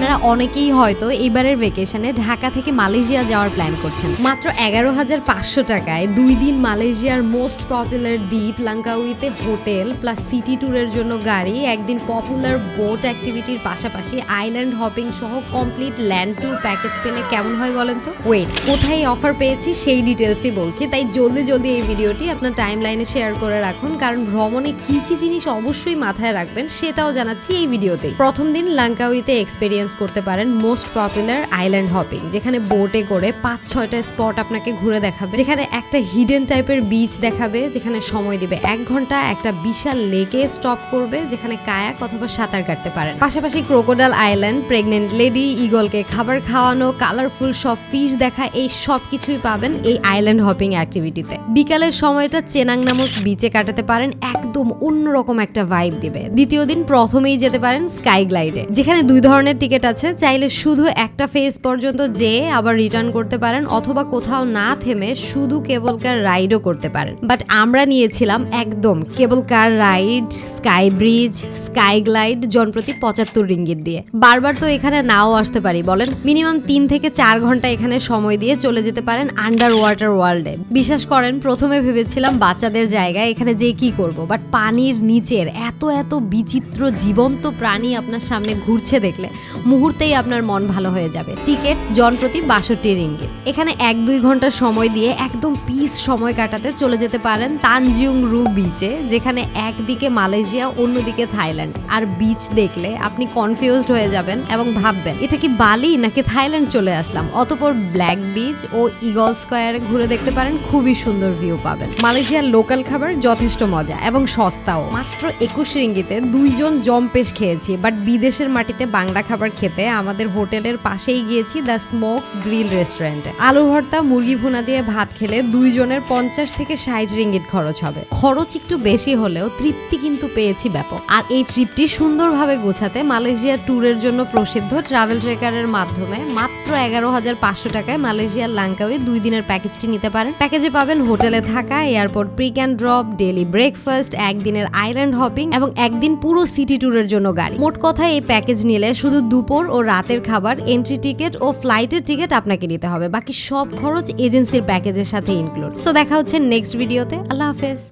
আপনারা অনেকেই হয়তো এবারের ভেকেশনে ঢাকা থেকে মালয়েশিয়া যাওয়ার প্ল্যান করছেন। মাত্র এগারো হাজার পাঁচশো টাকায় দুই দিন মালয়েশিয়ার মোস্ট পপুলার দ্বীপ লাঙ্কাউইতে হোটেল প্লাস সিটি ট্যুরের জন্য গাড়ি, একদিন পপুলার বোট অ্যাক্টিভিটির পাশাপাশি আইল্যান্ড হপিং সহ কমপ্লিট ল্যান্ড ট্যুর প্যাকেজ পেলে কেমন হয় বলেন তো? ওয়েট কোথায় অফার পেয়েছি সেই ডিটেলসই বলছি, তাই জলদি জলদি এই ভিডিওটি আপনার টাইম লাইনে শেয়ার করে রাখুন, কারণ ভ্রমণে কি কি জিনিস অবশ্যই মাথায় রাখবেন সেটাও জানাচ্ছি এই ভিডিওতে প্রথম দিন লাঙ্কাউইতে এক্সপেরিয়েন্স করতে পারেন মোস্ট পপুলার আইল্যান্ড হপিং যেখানে বোটে করে পাঁচ, ছয়টা স্পট আপনাকে ঘুরে দেখাবে, যেখানে একটা হিডেন টাইপের বিচ দেখাবে, যেখানে সময় দিবে এক ঘণ্টা, একটা বিশাল লেকে স্টপ করবে, যেখানে কায়াক অথবা সাঁতার কাটতে পারেন। পাশাপাশি ক্রোকোডাল আইল্যান্ড প্রেগনেন্ট লেডি ইগলকে খাবার খাওয়ানো কালারফুল সব ফিশ দেখা, এই সব কিছুই পাবেন এই আইল্যান্ড হপিং অ্যাক্টিভিটিতে বিকালের সময়টা চেনাং নামক বিচে কাটাতে পারেন, একদম অন্যরকম একটা ভাইব দিবে। দ্বিতীয় দিন প্রথমেই যেতে পারেন স্কাই গ্লাইডে যেখানে দুই ধরনের টিকিট আছে, চাইলে শুধু একটা ফেজ পর্যন্ত যেয়ে আবার রিটার্ন করতে পারেন অথবা কোথাও না থেমে শুধু কেবল কার রাইডও করতে পারেন। বাট আমরা নিয়েছিলাম একদম cable car ride sky bridge sky glide জনপ্রতি পঁচাত্তর রিঙ্গিত দিয়ে। বারবার তো এখানে নাও আসতে পারি, বলেন। মিনিমাম তিন থেকে চার ঘণ্টা এখানে সময় দিয়ে চলে যেতে পারেন আন্ডার ওয়াটার ওয়ার্ল্ডে বিশ্বাস করেন, প্রথমে ভেবেছিলাম বাচ্চাদের জায়গায় এখানে যে কি করব বাট পানির নিচের এত এত বিচিত্র জীবন্ত প্রাণী আপনার সামনে ঘুরছে দেখলে মুহূর্তেই আপনার মন ভালো হয়ে যাবে। টিকিট জনপ্রতি বাষট্টি রিঙ্গিত এখানে এক দুই ঘণ্টা সময় দিয়ে একদম পিস সময় কাটাতে চলে যেতে পারেন তানজিউং রু বিচে যেখানে একদিকে মালয়েশিয়া, অন্যদিকে থাইল্যান্ড। আর বিচ দেখলে আপনি কনফিউজড হয়ে যাবেন এবং ভাববেন, এটা কি বালি নাকি থাইল্যান্ড চলে আসলাম? অতপর ব্ল্যাক বিচ ও ইগল স্কোয়ারে ঘুরে দেখতে পারেন, খুবই সুন্দর ভিউ পাবেন। মালয়েশিয়ার লোকাল খাবার যথেষ্ট মজা এবং সস্তাও। মাত্র একুশ রিঙ্গিতে দুইজন জম্পেশ খেয়েছি বাট বিদেশের মাটিতে বাংলা খাবার খেতে আমাদের হোটেলের পাশেই গিয়েছি দ্য স্মোক গ্রিল রেস্টুরেন্টে। আলু ভর্তা, মুরগি ভুনা দিয়ে ভাত খেলে দুইজনের পঞ্চাশ থেকে ষাট রিঙ্গিত খরচ হবে। খরচ একটু বেশি হলেও তৃপ্তি কিন্তু পেয়েছি ব্যাপক। আর এই ট্রিপটি সুন্দরভাবে গোছাতে মালয়েশিয়ার ট্যুরের জন্য প্রসিদ্ধ ট্রাভেল ট্রেকারের মাধ্যমে মাত্র এগারো হাজার পাঁচশো টাকায় মালয়েশিয়ার লাঙ্কাওয়ে দুই দিনের প্যাকেজটি নিতে পারেন। প্যাকেজে পাবেন হোটেলে থাকা, airport pick and drop daily breakfast, একদিনের আইল্যান্ড হপিং এবং একদিন পুরো সিটি ট্যুরের জন্য গাড়ি। মোট কথা এই প্যাকেজ নিলে শুধু দুপুর ও রাতের খাবার এন্ট্রি টিকিট ও ফ্লাইটের টিকিট আপনাকে নিতে হবে। বাকি সব খরচ এজেন্সির প্যাকেজের সাথে ইনক্লুড সো দেখা হচ্ছে নেক্সট ভিডিওতে আল্লাহ হাফেজ।